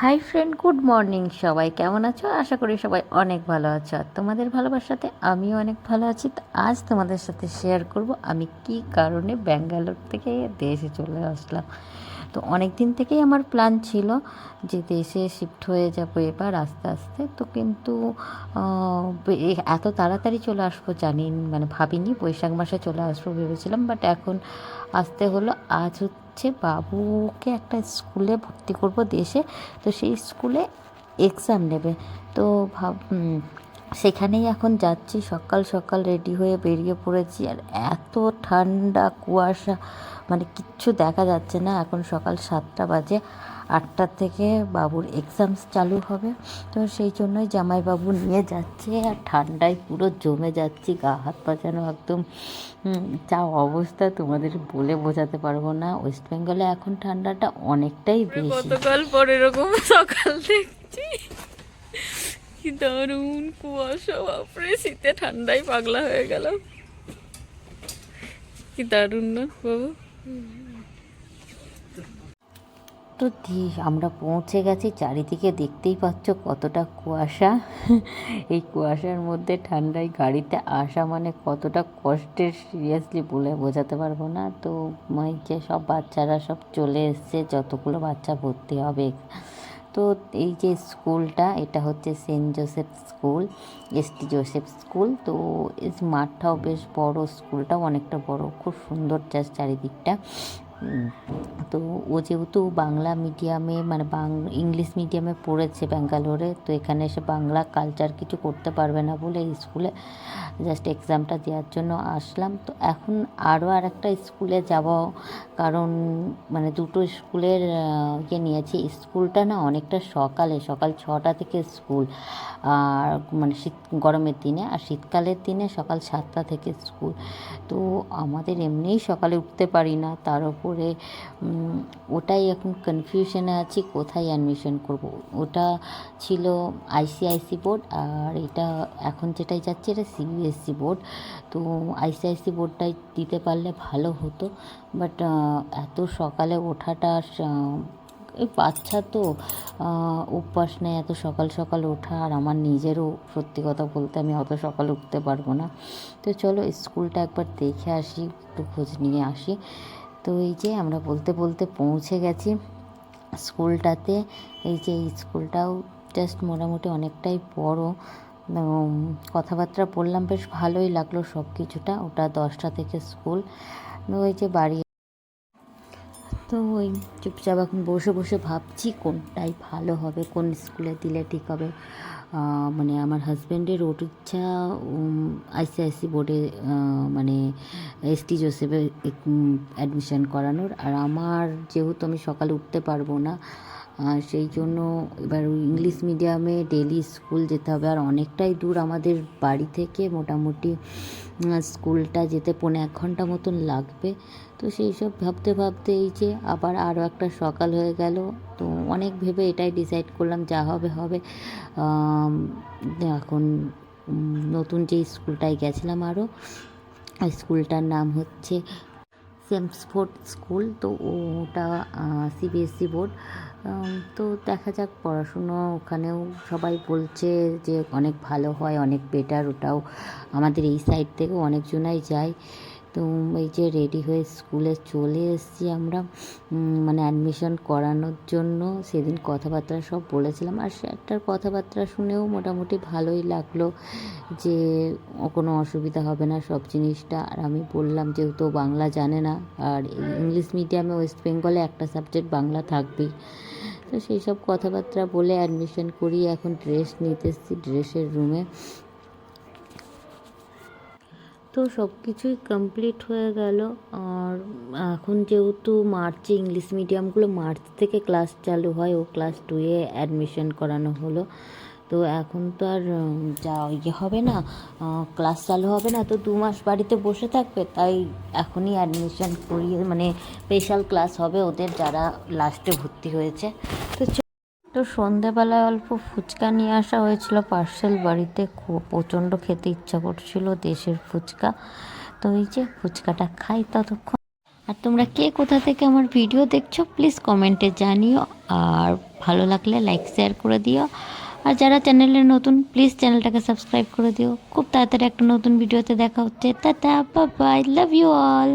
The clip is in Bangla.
হাই ফ্রেন্ড গুড মর্নিং সবাই। কেমন আছো? আশা করি সবাই অনেক ভালো আছো। আর তোমাদের ভালোবাসাতে আমিও অনেক ভালো আছি। আজ তোমাদের সাথে শেয়ার করব আমি কি কারণে ব্যাঙ্গালোর থেকে দেশে চলে আসলাম। তো অনেক দিন থেকেই আমার প্ল্যান ছিল যে দেশে শিফট হয়ে যাব এবার আস্তে আস্তে। তো কিন্তু এত তাড়াতাড়ি চলে আসব জানি মানে ভাবিনি, বৈশাখ মাসে চলে আসব ভেবেছিলাম বাট এখন আসতে হলো। আজ হচ্ছে বাবুকে একটা স্কুলে ভর্তি করব দেশে। তো সেই স্কুলে এক্সাম নেবে। তো ভাব সেখানেই এখন যাচ্ছি সকাল সকাল রেডি হয়ে বেরিয়ে পড়েছি। আর এত ঠান্ডা কুয়াশা মানে কিচ্ছু দেখা যাচ্ছে না। এখন সকাল সাতটা বাজে আটটার থেকে বাবুর এক্সামস চালু হবে। তো সেই জন্যই জামাইবাবু নিয়ে যাচ্ছে। আর ঠান্ডায় পুরো জমে যাচ্ছি গা হাত পা যেন একদম যা অবস্থা তোমাদের বলে বোঝাতে পারব না। ওয়েস্ট বেঙ্গলে এখন ঠান্ডাটা অনেকটাই বেশি। গতকাল পর এরকম সকাল দেখছি। কি দারুণ কুয়াশা, বাপরে, শীতে ঠান্ডায় পাগলা হয়ে গেল কি দারুণ না, বাবু? তো আমরা পৌঁছে গেছি, চারিদিকে দেখতেই পাচ্ছ কতটা কুয়াশা। এই কুয়াশার মধ্যে ঠান্ডায় গাড়িতে আসা মানে কতটা কষ্টের সিরিয়াসলি বলে বোঝাতে পারব না। তো যে সব বাচ্চারা সব চলে এসছে, যতগুলো বাচ্চা ভর্তি হবে। তো এই যে স্কুলটা, এটা হচ্ছে Saint Joseph school, S T Joseph school. তো এই মাঠটাও বেশ বড়, স্কুলটাও অনেকটা বড়, খুব সুন্দর জাস্ট চারিদিকটা তো ও যেহেতু বাংলা মিডিয়ামে মানে বাং ইংলিশ মিডিয়ামে পড়েছে ব্যাঙ্গালোরে, তো এখানে এসে বাংলা কালচার কিছু করতে পারবে না বলে স্কুলে জাস্ট এক্সামটা দেওয়ার জন্য আসলাম। তো এখন আরও আর একটা স্কুলে যাব, কারণ মানে দুটো স্কুলের ইয়ে নিয়েছি। স্কুলটা না অনেকটা সকালে, সকাল ছটা থেকে স্কুল আর মানে শীত, গরমের দিনে, আর শীতকালের দিনে সকাল সাতটা থেকে স্কুল তো আমাদের এমনিই সকালে উঠতে পারি না, তার উপরে উম, ওটাই এখন কনফিউশনে আছি কোথায় অ্যাডমিশন করব? ওটা ছিল আইসিআইসি বোর্ড আর এটা এখন যেটাই যাচ্ছে এটা সিবিএসসি বোর্ড তো আইসিআইসি বোর্ডটাই দিতে পারলে ভালো হতো বাট এত সকালে ওঠাটা এই বাচ্চা তো অভ্যাস নেই এত সকাল সকাল ওঠা আর আমার নিজেরও সত্যি কথা বলতে আমি অত সকাল উঠতে পারব না। তো চলো স্কুলটা একবার দেখে আসি একটু খোঁজ নিয়ে আসি। তো এই যে আমরা বলতে বলতে পৌঁছে গেছি স্কুলটাতে। এই যে স্কুলটাও জাস্ট মোটামুটি অনেকটাই বড়। কথাবার্তা বললাম, বেশ ভালোই লাগল সব কিছুটা ওটা দশটা থেকে স্কুল। ওই যে বাড়ি তো ওই চুপচাপ এখন বসে বসে ভাবছি কোনটাই ভালো হবে, কোন স্কুলে দিলে ঠিক হবে। মানে আমার হাজব্যান্ডের ওর ইচ্ছা আইসিআইসি বোর্ডে মানে এসটি জোসেফে অ্যাডমিশন করানোর। আর আমার যেহেতু আমি সকালে উঠতে পারব না আহ, সেই জন্য এবার ওই ইংলিশ মিডিয়ামে ডেলি স্কুল যেতে হবে। আর অনেকটাই দূর আমাদের বাড়ি থেকে মোটামুটি স্কুলটা যেতে পৌনে এক ঘণ্টা মতন লাগবে। তো সেই সব ভাবতে ভাবতে এই যে আবার আরও একটা সকাল হয়ে গেল। তো অনেক ভেবে এটাই ডিসাইড করলাম যা হবে হবে। এখন নতুন যে স্কুলটায় গেছিলাম আরও স্কুলটার নাম হচ্ছে সেমসফোর্ড স্কুল, তো ওটা সিবিএসসি বোর্ড। তো দেখা যাক পড়াশুনো ওখানেও সবাই বলছে যে অনেক ভালো হয়, অনেক বেটার ওটাও আমাদের এই সাইড থেকেও অনেকজনাই যায়। তো এই যে রেডি হয়ে স্কুলে চলে এসেছি আমরা। মানে অ্যাডমিশন করানোর জন্য। সেদিন কথাবার্তা সব বলেছিলাম। আর স্যারটার কথাবার্তা শুনেও মোটামুটি ভালোই লাগল যে কোনো অসুবিধা হবে না সব জিনিসটা। আর আমি বললাম যেহেতু বাংলা জানে না। আর ইংলিশ মিডিয়ামে ওয়েস্ট বেঙ্গলে একটা সাবজেক্ট বাংলা থাকবেই। তো সেই সব কথাবার্তা বলে অ্যাডমিশন করি এখন ড্রেস নিতে এসেছি ড্রেসের রুমে তো সব কিছুই কমপ্লিট হয়ে গেল আর এখন যেহেতু মার্চে ইংলিশ মিডিয়ামগুলো মার্চ থেকে ক্লাস চালু হয়, ও ক্লাস টুয়ে অ্যাডমিশন করানো হলো। তো এখন তো আর যা ইয়ে হবে না ক্লাস চালু হবে না, তো দু মাস বাড়িতে বসে থাকবে, তাই এখনই অ্যাডমিশন করিয়ে মানে স্পেশাল ক্লাস হবে ওদের যারা লাস্টে ভর্তি হয়েছে। তো সন্ধেবেলায় অল্প ফুচকা নিয়ে আসা হয়েছিল। পার্সেল বাড়িতে প্রচণ্ড খেতে ইচ্ছা করছিল দেশের ফুচকা। তো এই যে ফুচকাটা খাই ততক্ষণ। আর তোমরা কে কোথা থেকে আমার ভিডিও দেখছ প্লিজ কমেন্টে জানিও। আর ভালো লাগলে লাইক শেয়ার করে দিও। আর যারা চ্যানেলে নতুন প্লিজ চ্যানেলটাকে সাবস্ক্রাইব করে দিও। খুব তাড়াতাড়ি একটা নতুন ভিডিওতে দেখা হচ্ছে। Tata bye love you all